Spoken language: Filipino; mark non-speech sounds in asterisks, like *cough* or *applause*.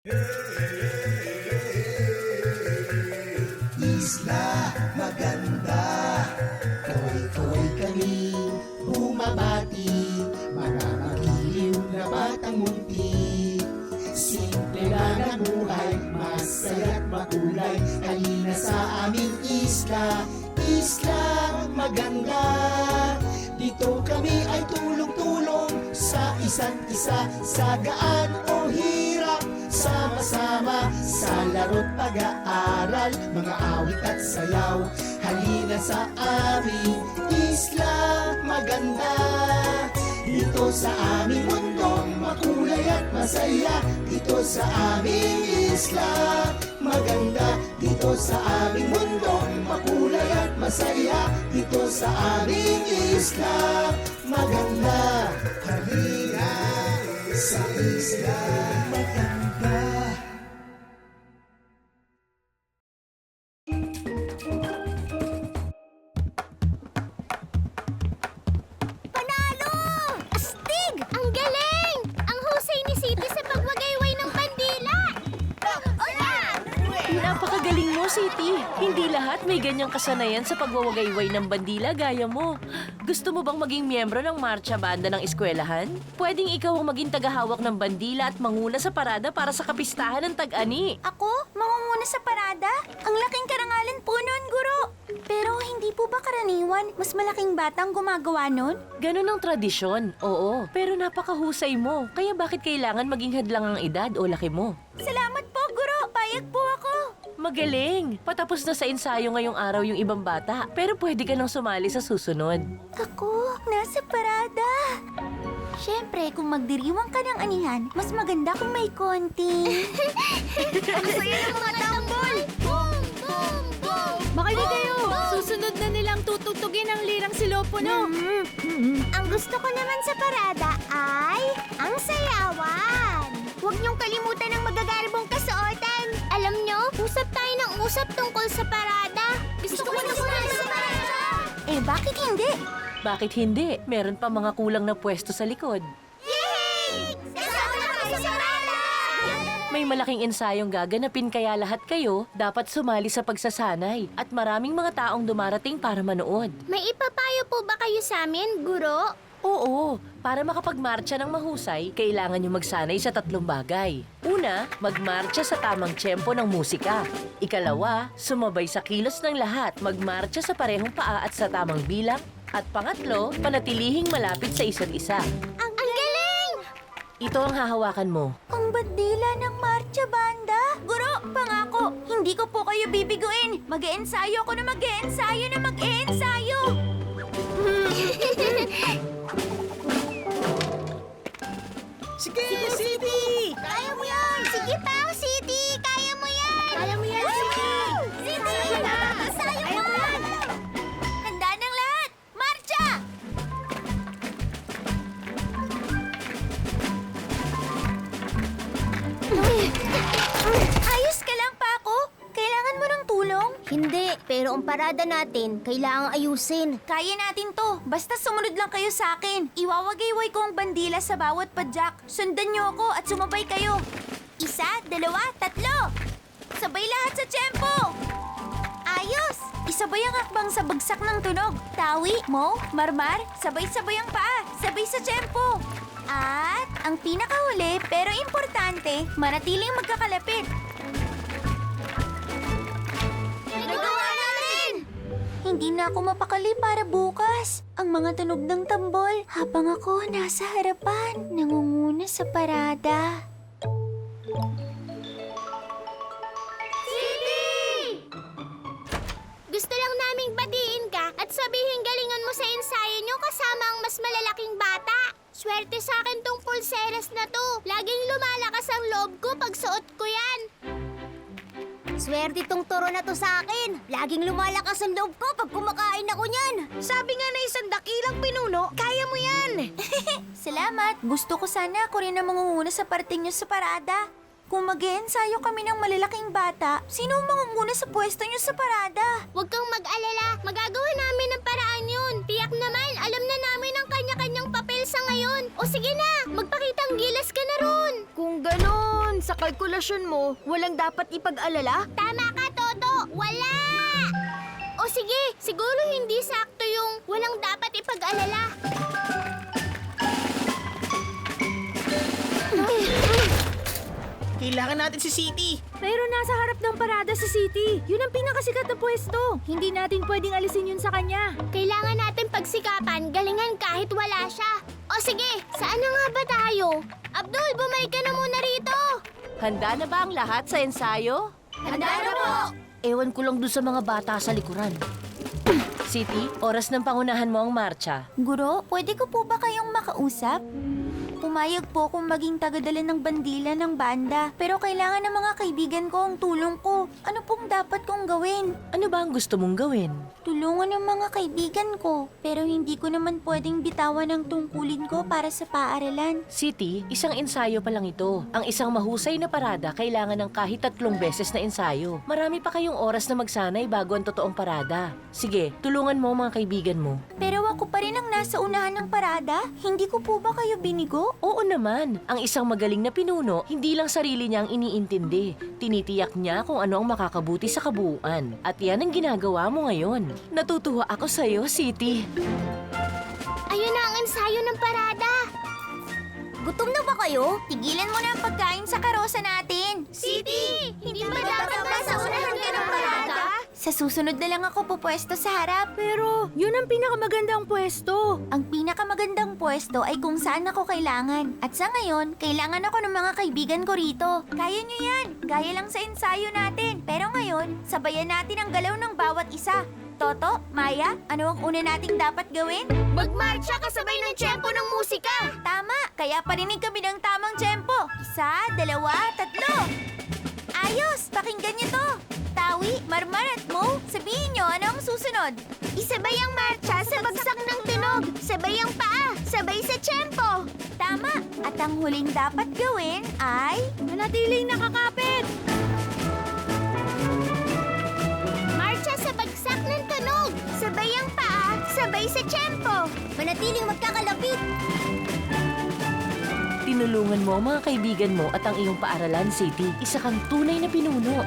Isla maganda. Kaway-kaway kami Bumabati. Mga magiliw na batang munti. Simple lang ang buhay Masaya't makulay. Halina sa aming isla Isla maganda. Dito kami ay tulong-tulong Sa isa't isa Sa gaan o hirap Sama-sama sa laro't pag-aaral Mga awit at sayaw. Halina sa aming isla maganda. Dito sa aming mundong makulay at masaya. Dito sa aming isla maganda. Dito sa aming mundong makulay at masaya. Dito sa aming isla maganda. Halina sa isla maganda Mo, City. Hindi lahat may ganyang kasanayan sa pagwawagayway ng bandila gaya mo. Gusto mo bang maging miyembro ng marcha banda ng eskwelahan? Pwedeng ikaw ang maging tagahawak ng bandila at manguna sa parada para sa kapistahan ng tag-ani. Ako? Mangunguna sa parada? Ang laking karangalan po nun, guro! Pero hindi po ba karaniwan mas malaking batang gumagawa nun? Ganon ang tradisyon, oo. Pero napakahusay mo. Kaya bakit kailangan maging hadlang ang edad o laki mo? Salamat Magaling! Patapos na sa ensayo ngayong araw yung ibang bata. Pero pwede ka nang sumali sa susunod. Ako, nasa parada. Siyempre, kung magdiriwang ka ng anihan, mas maganda kung may konti. *laughs* Ang saya ng mga tambol! Boom! Boom! Boom! Makinig kayo! Susunod na nilang tutugtugin ang lirang silopono. Ang gusto ko naman sa parada ay ang sayawan. Huwag niyong kalimutan ang magagarbong usap tungkol sa parada. Gusto, ko na sumali sa parada. Eh, bakit hindi? Bakit hindi? Meron pa mga kulang na pwesto sa likod. Yay! Kasama na sa parada! May malaking ensayong gaganapin kaya lahat kayo dapat sumali sa pagsasanay at maraming mga taong dumarating para manood. May ipapayo po ba kayo sa amin, guro? Oo, para makapagmarcha ng mahusay, kailangan nyo magsanay sa tatlong bagay. Una, magmarcha sa tamang tiyempo ng musika. Ikalawa, sumabay sa kilos ng lahat, magmarcha sa parehong paa at sa tamang bilang. At pangatlo, panatilihing malapit sa isa't isa. Ang, galing! Ito ang hahawakan mo. Ang bandila ng marcha banda? Guro, pangako, hindi ko po kayo bibiguin. Mag-eensayo ako na mag-eensayo na mag-eensayo. *laughs* Sige, City! Hindi, pero ang parada natin, kailangang ayusin. Kaya natin to. Basta sumunod lang kayo sa akin. Iwawagayway ko ang bandila sa bawat padyak. Sundan niyo ako at sumabay kayo. Isa, dalawa, tatlo. Sabay lahat sa tiyempo. Ayos! Isabay ang hakbang sa bagsak ng tunog. Tawi, mo, marmar, sabay-sabay ang paa. Sabay sa tiyempo. At ang pinakahuli pero importante, manatiling magkakalapit. Na ako mapakali para bukas. Ang mga tunog ng tambol habang ako nasa harapan, nangunguna sa parada. City! Gusto lang naming batiin ka at sabihin galingan mo sa ensayo nyo kasama ang mas malalaking bata. Swerte sa akin tong pulseras na to. Laging lumalakas ang loob ko pag suot ko yan. Swerte tong turo na to sa akin. Laging lumalakas ang loob ko pag kumakain ako niyan. Sabi nga na isang dakilang pinuno, kaya mo yan! *laughs* Salamat. Gusto ko sana ako rin ang mangunguna sa parting nyo sa parada. Kung mag ensayo kami ng malalaking bata, sino ang mangunguna sa pwesto nyo sa parada? Huwag kang mag-alala. Magagawa namin ng paraan yun. Tiyak naman, alam na namin ang kanya-kanyang papel sa ngayon. O sige na, kalkulasyon mo, walang dapat ipag-alala? Tama ka, Toto! Wala! O sige, siguro hindi sakto yung walang dapat ipag-alala. Kailangan natin si City. Pero nasa harap ng parada sa city. Yun ang pinakasikat na pwesto. Hindi natin pwedeng alisin yun sa kanya. Kailangan natin pagsikapan, galingan kahit wala siya. O sige, saan na nga ba tayo? Abdul, bumalik ka na muna rito! Handa na ba ang lahat sa ensayo? Handa na po! Ewan ko lang doon sa mga bata sa likuran. City, oras ng pangunahan mo ang marcha. Guro, pwede ko po ba kayong makausap? Pumayag po akong maging tagadala ng bandila ng banda. Pero kailangan ng mga kaibigan ko ang tulong ko. Ano pong dapat kong gawin? Ano ba ang gusto mong gawin? Tulungan ng mga kaibigan ko. Pero hindi ko naman pwedeng bitawan ang tungkulin ko para sa paaralan. City, isang ensayo pa lang ito. Ang isang mahusay na parada kailangan ng kahit tatlong beses na ensayo. Marami pa kayong oras na magsanay bago ang totoong parada. Sige, tulungan mo ang mga kaibigan mo. Pero ako pa rin ang nasa unahan ng parada? Hindi ko po ba kayo binigo? Oo naman, ang isang magaling na pinuno, hindi lang sarili niya ang iniintindi. Tinitiyak niya kung ano ang makakabuti sa kabuuan. At yan ang ginagawa mo ngayon. Natutuwa ako sa'yo, City. Ayun na ang ensayo ng parada! Gutom na ba kayo? Tigilan mo na ang pagkain sa karosa natin. City! Hindi ba dapat nasa unahan ka ng parada? Sa susunod na lang ako pupwesto sa harap. Pero yun ang pinakamagandang pwesto. Ang pinakamagandang pwesto ay kung saan ako kailangan. At sa ngayon, kailangan ako ng mga kaibigan ko rito. Kaya nyo yan. Gaya lang sa ensayo natin. Pero ngayon, sabayan natin ang galaw ng bawat isa. Toto, Maya, ano ang una nating dapat gawin? Magmarcha kasabay ng tiyempo ng musika! Tama, kaya parinig kami ng tamang tempo. Isa, dalawa, tatlo. Ayos, pakinggan niyo to. Tawi, Marmar at Mo, sabihin niyo ano ang susunod. Isabay ang marcha sa bagsak ng tunog, sabay ang paa, sabay sa tiyempo. Tama, at ang huling dapat gawin ay... Manatiling nakakapit. Marcha sa bagsak ng tunog, sabay ang paa, sabay sa tiyempo. Manatiling magkakalapit. Tinulungan mo ang mga kaibigan mo at ang iyong paaralan, City. Isa kang tunay na pinuno.